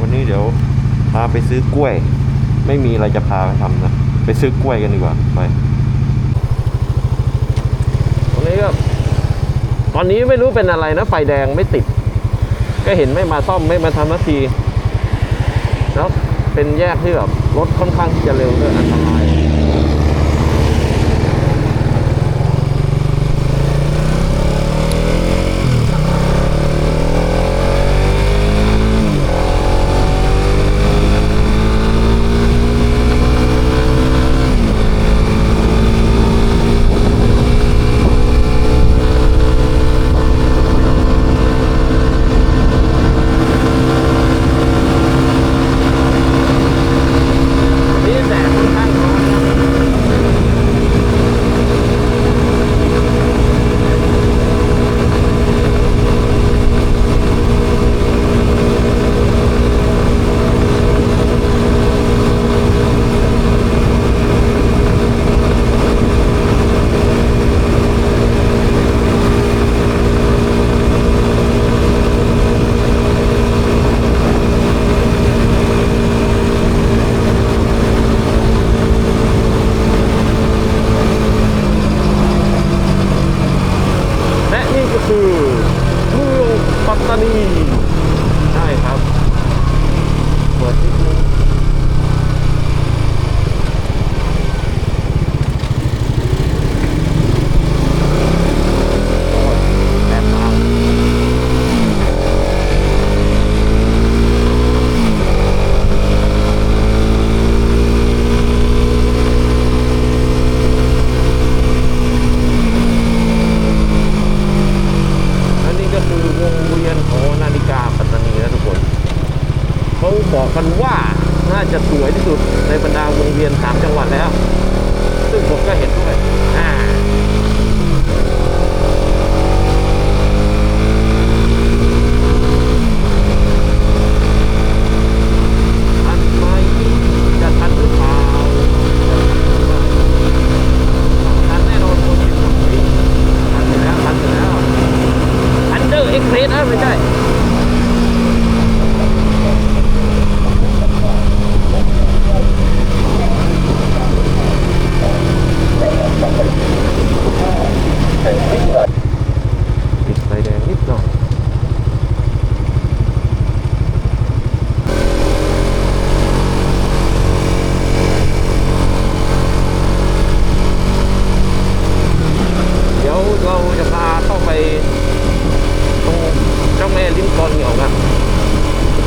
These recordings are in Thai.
วันนี้เดี๋ยวพาไปซื้อกล้วย ไม่มีอะไรจะพาไปทำนะ ไปซื้อกล้วยกันดีกว่าไปตรงนี้ก็ตอนนี้ไม่รู้เป็นอะไรนะไฟแดงไม่ติด ก็เห็นไม่มาซ่อมไม่มาทำนาทีแล้วเป็นแยกที่แบบรถค่อนข้างที่จะเร็วด้วยอันตราย่สุดในบรรดาวงเวียนสามจังหวัดแล้ว ซึ่งผมก็เห็นด้วยอ่าทันไหมจะทันหรือเปล่าทันแน่นอนคนที่ผมวิ่งทันอยู่แล้วทันอยู่แล้ว อันเดอร์เอ็กเพรสอะไม่ใช่ ติดไฟแดงนิดหน่อย เดี๋ยวเราจะพาเข้าไป ตรงเจ้าแม่ลิ้นกลเหนียวนะ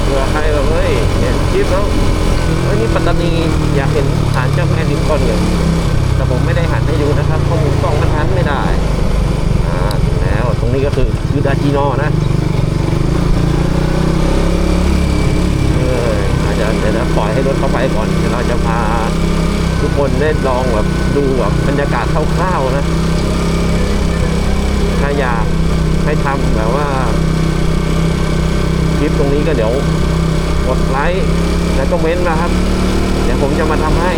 เผื่อใครแบบ เฮ้ยเห็นคลิปแล้วเฮ้ยนี่ปัตตานีอยากเห็นฐานเจ้าแม่ลิ้นกลเหนียแต่ผมไม่ได้หันให้ดูนะครับข้อมูลกล้องมันหันไม่ได้อ่าถึงแล้วตรงนี้ก็คือยูดาจีนอนะเอออาจจะเดี๋ยวนะปล่อยให้รถเข้าไปก่อนเดี๋ยวเราจะพาทุกคนได้ลองแบบดูแบบบรรยากาศคร่าวๆนะ ถ้าอยากให้ทำแบบว่าคลิปตรงนี้ก็เดี๋ยว กดไลค์แล้วก็เม้นต์นะครับ เดี๋ยวผมจะมาทำให้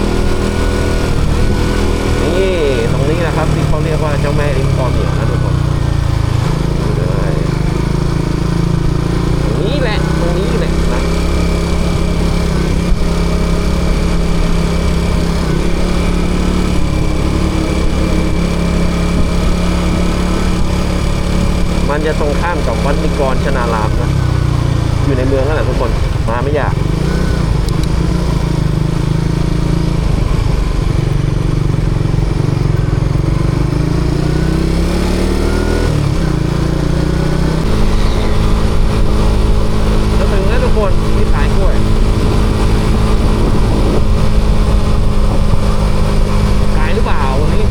นี่ตรงนี้นะครับ ที่เขาเรียกว่าเจ้าแม่ริมคอเหนียวนะทุกคนตรงนี้แหละตรงนี้แหละนะมันจะตรงข้ามกับวัดนิกรชนารามนะ อยู่ในเมืองนั่นแหละทุกคน มาไม่ยาก จะถึงแล้วทุกคนที่ขายกล้วย ขายหรือเปล่าวันนี้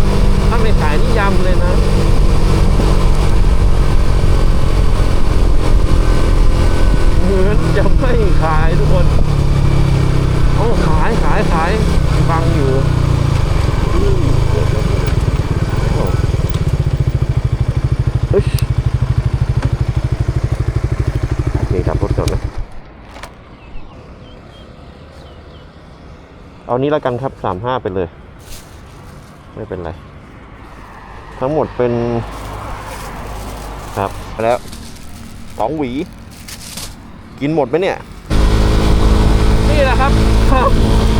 ถ้าไม่ขายนี่ยำเลยนะ เหมือนจะไม่ ขายทุกคนโอ้ขายขายขายฟังอยู่อึ๊ชโอเคขับรถก่อะเอานี้แล้วกันครับสามห้าไปเลย ไม่เป็นไร ทั้งหมดเป็น ครับไปแล้วสองหวี กินหมดไหมเนี่ย นี่แหละครับ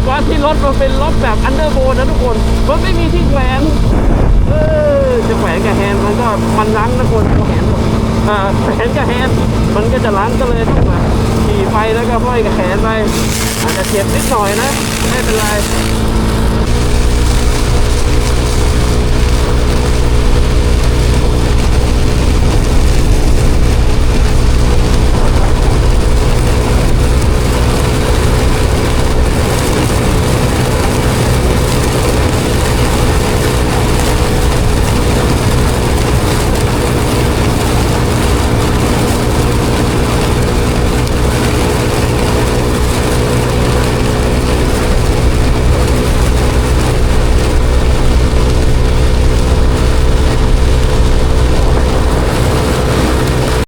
ว่าที่รถมันเป็นรถแบบอันเดอร์โบนะทุกคนมันไม่มีที่แขวนเออจะแขวนกับแฮนด์มันก็มันล้างนะคนแขวนอ่าแขวนกับแฮนด์มันก็จะล้างก็เลยต้องมาขี่ไปแล้วก็ห้อยกับแขนไปอาจจะเจ็บนิดหน่อยนะไม่เป็นไร